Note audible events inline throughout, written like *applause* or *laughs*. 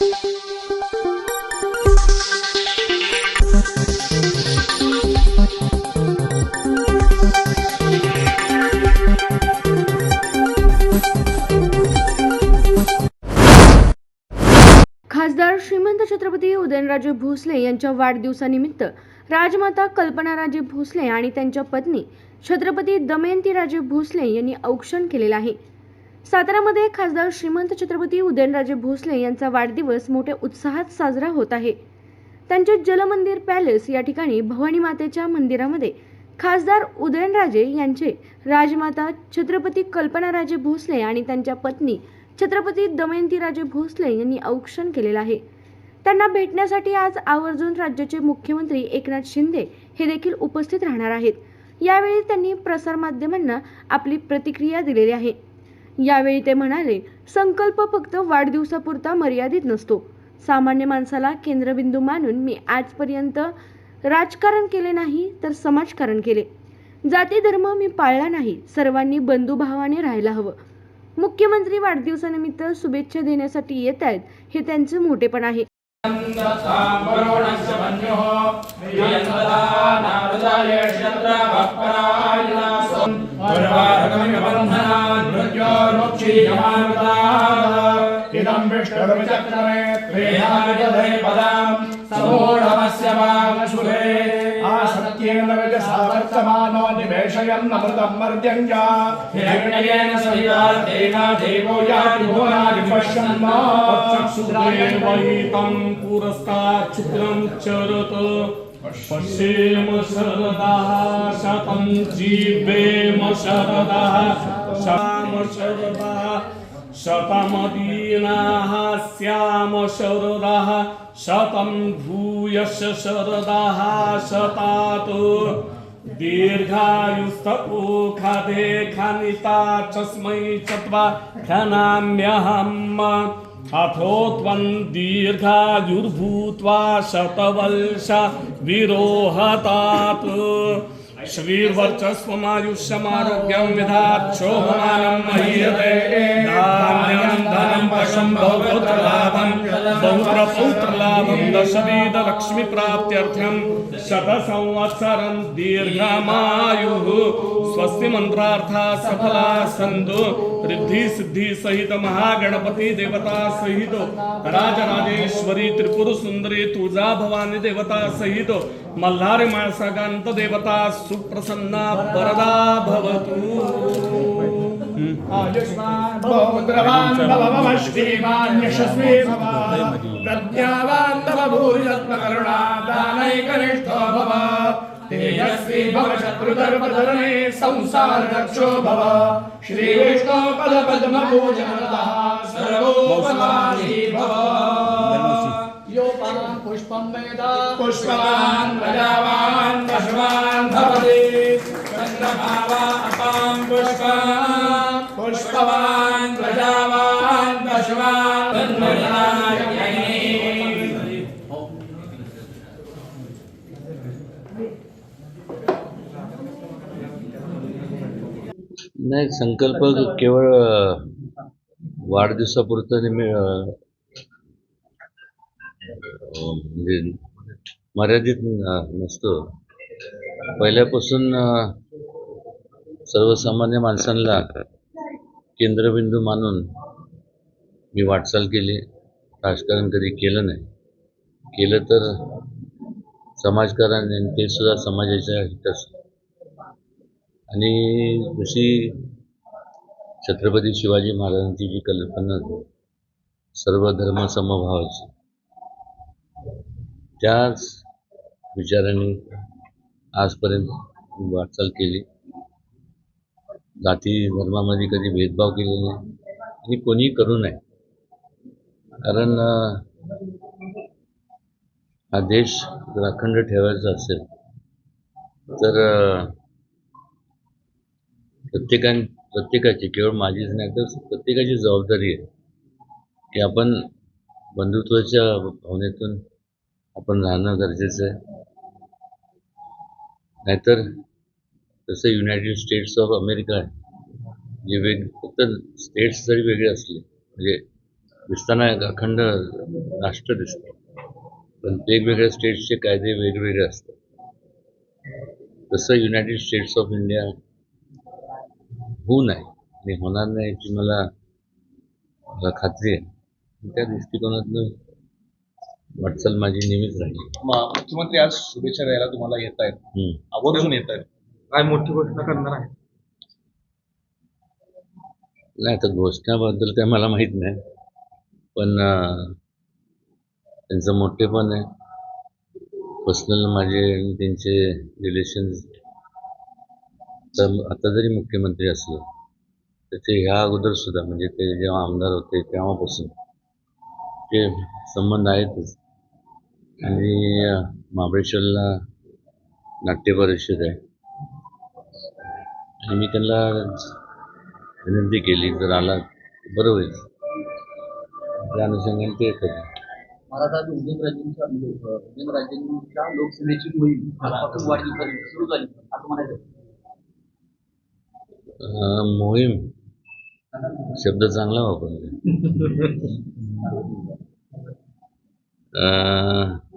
खासदार श्रीमंत छत्रपती उदयनराजे भोसले यांच्या वाढदिवसानिमित्त राजमाता कल्पनाराजे भोसले आणि त्यांच्या पत्नी छत्रपती दमयंतीराजे भोसले यांनी औक्षण केलेलं आहे. सातारामध्ये खासदार श्रीमंत छत्रपती उदयनराजे भोसले यांचा वाढदिवस मोठ्या उत्साहात साजरा होत आहे. त्यांचे जलमंदिर पॅलेस या ठिकाणी भवानी मातेच्या मंदिरामध्ये खासदार उदयनराजे यांचे राजमाता छत्रपती कल्पनाराजे भोसले आणि त्यांच्या पत्नी छत्रपती दमयंतीराजे भोसले यांनी औक्षण केलेलं आहे. त्यांना भेटण्यासाठी आज आवर्जून राज्याचे मुख्यमंत्री एकनाथ शिंदे हे देखील उपस्थित राहणार आहेत. यावेळी त्यांनी प्रसारमाध्यमांना आपली प्रतिक्रिया दिलेली आहे. यावेळी ते म्हणाले संकल्प फक्त वाढदिवसापुरता मर्यादित नसतो. सामान्य माणसाला केंद्रबिंदू मानून मी आजपर्यंत राजकारण केले नाही तर समाजकारण केले. जाती धर्म मी पाळला नाही सर्वांनी बंधुभावाने राहायला हवं. मुख्यमंत्री वाढदिवसानिमित्त शुभेच्छा देण्यासाठी येत आहेत हे त्यांचे मोठेपण आहे. इदं विष्णुर्विचक्रमे त्रेधाविदधे पदां समूढमस्य वामशुभे आसत्येन विजसावर्तमानो निवेशयन् अमृतं मर्त्यञ्च हिरण्येन सहितार्थेन देवो याति भुवनादि पश्यन्नो चक्षुदेवैतं पुरस्तात् शुक्रं चरत पश्येम शरदाः शतं जीवेम शरदाः श्याम शरदा शतमदीनाः श्याम शरदाः शतं भूयश शरदाः शतात्। दीर्घायुस्तपोखादे खानिता चस्मै चत्वाख्यानाम्यहम् अथो त्वं दीर्घायुर्भूत्वा शतवल्षा विरोहतात्। श्रीर्वर्चस्वमायुष्यमारोग्यं विधाच्छोभमानं महीयते। धान्यं धनं पशं बहुपुत्रलाभं बहुप्रपौत्रलाभं दशविधलक्ष्मीप्राप्त्यर्थं शतसंवत्सरं दीर्घमायुः। स्वस्ति मन्त्रार्था सफला सन्तु रिद्धि सिद्धि सहित महागणपती देवता सहित। राजराजेश्वरी त्रिपुर सुंदरी तुळजा भवानी देवता सहित। मल्हारी माळसागांत देवता सुप्रसन्ना वरदा भवतु. प्रज्ञावान् तव भूरिरत्नकरुणादानैकनिष्ठो भव तेजस्वी भव शत्रुधर्मधरणे संसार रक्षो भव श्रीविष्णो पद पद्म पूजनतः सर्वोपमानी भव पुष्पं वेद पुष्पवान् प्रजावान् पशुवान् भवति। चन्द्रभावा अपां पुष्पान्। पुष्पवान् प्रजावान् पशुवान् धन्वनायकैः नाही संकल्प केवळ वाढदिवसापुरता अ, म्हणजे मर्यादित नसतो. पहिल्यापासून सर्वसामान्य माणसांना केंद्रबिंदू मानून मी वाटचाल केली. राजकारण कधी केलं नाही. केलं तर समाजकारण ते सुद्धा समाजाच्या हिताच. आणि जशी छत्रपती शिवाजी महाराजांची जी कल्पना होती, सर्व धर्म समभावाची. त्याच विचाराने आजपर्यंत वाटचाल केली जाती धर्मामध्ये कधी भेदभाव केलेला नाही आणि कोणीही करू नये. कारण हा देश जर अखंड ठेवायचा असेल तर अं, प्रत्येकान प्रत्येकाची केवळ माझीच नाही तर प्रत्येकाची जबाबदारी आहे. की आपण बंधुत्वाच्या भावनेतून आपण राहणं गरजेचं आहे. नाहीतर जसं युनायटेड स्टेट्स ऑफ अमेरिका आहे जे वेग फक्त स्टेट्स जरी वेगळे असले म्हणजे दिसताना एक अखंड राष्ट्र दिसतं पण वेगवेगळ्या स्टेट्सचे कायदे वेगवेगळे असतात. तसं युनायटेड स्टेट्स ऑफ इंडिया होऊ नये आणि होणार नाही याची मला मला खात्री आहे. त्या दृष्टिकोनातनं वाटचाल माझी नेहमीच राहिली. मुख्यमंत्री आज शुभेच्छा द्यायला तुम्हाला येत आहेत हम्म. आवर्जून येत आहेत काय मोठी घोषणा करणार आहे? नाही आता घोषणाबद्दल काय मला माहीत नाही. पण अं, त्यांचं मोठेपण आहे. पर्सनल माझे आणि त्यांचे रिलेशन्स तर आता जरी मुख्यमंत्री असलो तर ते ह्या अगोदर सुद्धा म्हणजे ते जेव्हा आमदार होते तेव्हापासून ते संबंध आहेतच. आणि महाबळेश्वरला नाट्य परिषद आहे. आणि मी त्यांना विनंती केली जर आला बरं होईल. त्या अनुषंगाने ते येतात महाराज आज उदयनराजेंच्या उदयनराजेंच्या लोकसभेची मोहीम आजपासून वाढीपर्यंत सुरू झाली. असं म्हणायचं अं, मोहीम? शब्द चांगला वापरला. *laughs*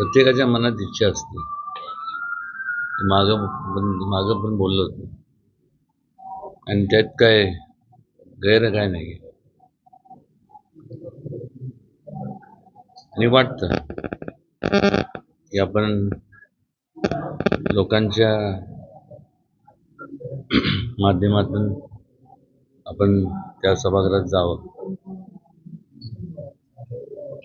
प्रत्येकाच्या मनात इच्छा असते. मागं पण मागं पण बोललो होतो. आणि त्यात काय गैर काय नाही आणि वाटतं की आपण लोकांच्या माध्यमातून आपण त्या सभागृहात जावं.